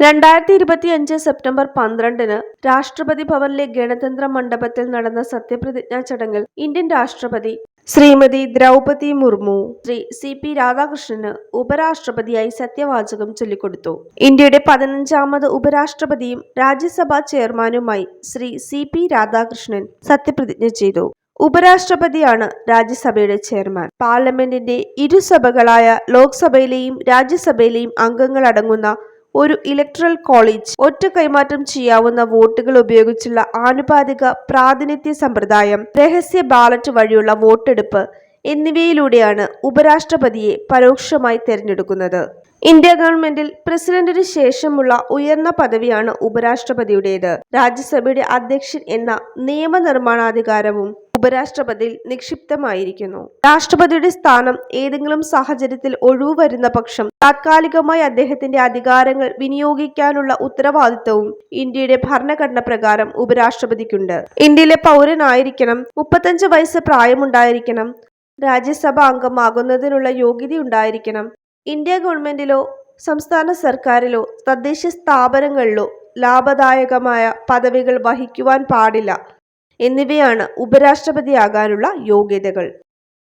രണ്ടായിരത്തി ഇരുപത്തിയഞ്ച് സെപ്റ്റംബർ പന്ത്രണ്ടിന് രാഷ്ട്രപതി ഭവനിലെ ഗണതന്ത്ര മണ്ഡപത്തിൽ നടന്ന സത്യപ്രതിജ്ഞാ ചടങ്ങിൽ ഇന്ത്യൻ രാഷ്ട്രപതി ശ്രീമതി ദ്രൗപതി മുർമു ശ്രീ സി പി രാധാകൃഷ്ണന് ഉപരാഷ്ട്രപതിയായി സത്യവാചകം ചൊല്ലിക്കൊടുത്തു. ഇന്ത്യയുടെ പതിനഞ്ചാമത് ഉപരാഷ്ട്രപതിയും രാജ്യസഭാ ചെയർമാനുമായി ശ്രീ സി പി രാധാകൃഷ്ണൻ സത്യപ്രതിജ്ഞ ചെയ്തു. ഉപരാഷ്ട്രപതിയാണ് രാജ്യസഭയുടെ ചെയർമാൻ. പാർലമെന്റിന്റെ ഇരുസഭകളായ ലോക്സഭയിലെയും രാജ്യസഭയിലെയും അംഗങ്ങൾ അടങ്ങുന്ന ഒരു ഇലക്ട്രൽ കോളേജ് ഒറ്റ കൈമാറ്റം ചെയ്യാവുന്ന വോട്ടുകൾ ഉപയോഗിച്ചുള്ള ആനുപാതിക പ്രാതിനിധ്യ സമ്പ്രദായം രഹസ്യ ബാലറ്റ് വഴിയുള്ള വോട്ടെടുപ്പ് എന്നിവയിലൂടെയാണ് ഉപരാഷ്ട്രപതിയെ പരോക്ഷമായി തെരഞ്ഞെടുക്കുന്നത്. ഇന്ത്യ ഗവൺമെന്റിൽ പ്രസിഡന്റിന് ശേഷമുള്ള ഉയർന്ന പദവിയാണ് ഉപരാഷ്ട്രപതിയുടേത്. രാജ്യസഭയുടെ അധ്യക്ഷൻ എന്ന നിയമനിർമ്മാണാധികാരവും ഉപരാഷ്ട്രപതിയിൽ നിക്ഷിപ്തമായിരിക്കുന്നു. രാഷ്ട്രപതിയുടെ സ്ഥാനം ഏതെങ്കിലും സാഹചര്യത്തിൽ ഒഴിവു വരുന്ന പക്ഷം താത്കാലികമായി അദ്ദേഹത്തിന്റെ അധികാരങ്ങൾ വിനിയോഗിക്കാനുള്ള ഉത്തരവാദിത്തവും ഇന്ത്യയുടെ ഭരണഘടന പ്രകാരം ഉപരാഷ്ട്രപതിക്കുണ്ട്. ഇന്ത്യയിലെ പൗരനായിരിക്കണം മുപ്പത്തഞ്ച് വയസ്സ് പ്രായമുണ്ടായിരിക്കണം രാജ്യസഭാ അംഗമാകുന്നതിനുള്ള യോഗ്യതയുണ്ടായിരിക്കണം ഇന്ത്യ ഗവൺമെന്റിലോ സംസ്ഥാന സർക്കാരിലോ തദ്ദേശ സ്ഥാപനങ്ങളിലോ ലാഭദായകമായ പദവികൾ വഹിക്കുവാൻ പാടില്ല. എന്നിവയാണ് ഉപരാഷ്ട്രപതിയാകാനുള്ള യോഗ്യതകൾ.